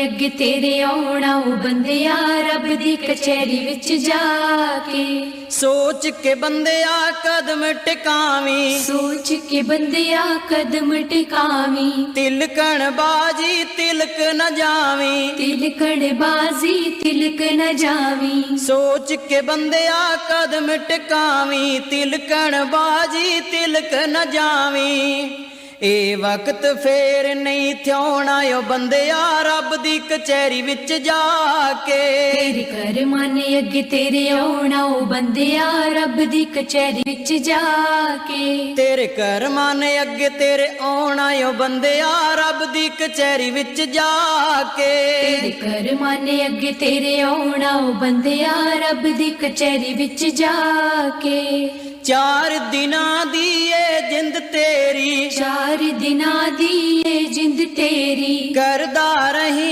ਅੱਗੇ ਤੇਰੇ ਆਉਣਾ ਉਹ ਬੰਦਿਆ ਰੱਬ ਦੀ ਕਚਹਿਰੀ ਵਿੱਚ ਜਾ ਕੇ। ਸੋਚ ਕੇ ਬੰਦਿਆ ਕਦਮ ਟਿਕਾਵੀਂ। ਸੋਚ ਕੇ ਬੰਦਿਆ ਕਦਮ ਟਿਕਾਵੀਂ। ਤਿਲਕਣ ਬਾਜੀ ਤਿਲਕ ਨਾ ਜਾਵੀਂ। ਤਿਲਕਣ ਬਾਜ਼ੀ ਤਿਲਕ ਨ ਜਾਵੀਂ। ਸੋਚ ਕੇ ਬੰਦਿਆ ਕਦਮ ਟਿਕਾਵੀਂ। ਤਿਲਕਣ ਬਾਜੀ ਤਿਲਕ ਨਾ ਜਾਵੀਂ। ਇਹ ਵਕਤ ਫੇਰ ਨਹੀਂ ਥਿਉਣਾ ਓ ਬੰਦਿਆ ਰੱਬ ਦੀ ਕਚਹਿਰੀ ਵਿੱਚ ਜਾ ਕੇ। ਤੇਰੇ ਕਰ ਮਾਨੇ ਅੱਗੇ ਤੇਰੇ ਆਉਣਾ ਉਹ ਬੰਦਿਆ ਰੱਬ ਦੀ ਕਚਹਿਰੀ ਵਿੱਚ ਜਾ ਕੇ। ਤੇਰੇ ਕਰਮਾਂ ਨੇ ਅੱਗੇ ਤੇਰੇ ਆਉਣਾ ਓ ਬੰਦਿਆ ਰੱਬ ਦੀ ਕਚਹਿਰੀ ਵਿੱਚ ਜਾ ਤੇਰੇ ਕੇ ਕਰ ਮਾਨੇ ਅੱਗੇ ਤੇਰੇ ਆਉਣਾ ਉਹ ਬੰਦਿਆ ਰੱਬ ਦੀ ਕਚਹਿਰੀ ਵਿੱਚ ਜਾ ਕੇ। ਚਾਰ ਦਿਨਾਂ ਦੀ ਏ ਜਿੰਦ ਤੇਰੀ चार दिना दिए जिंद तेरी। करदा गे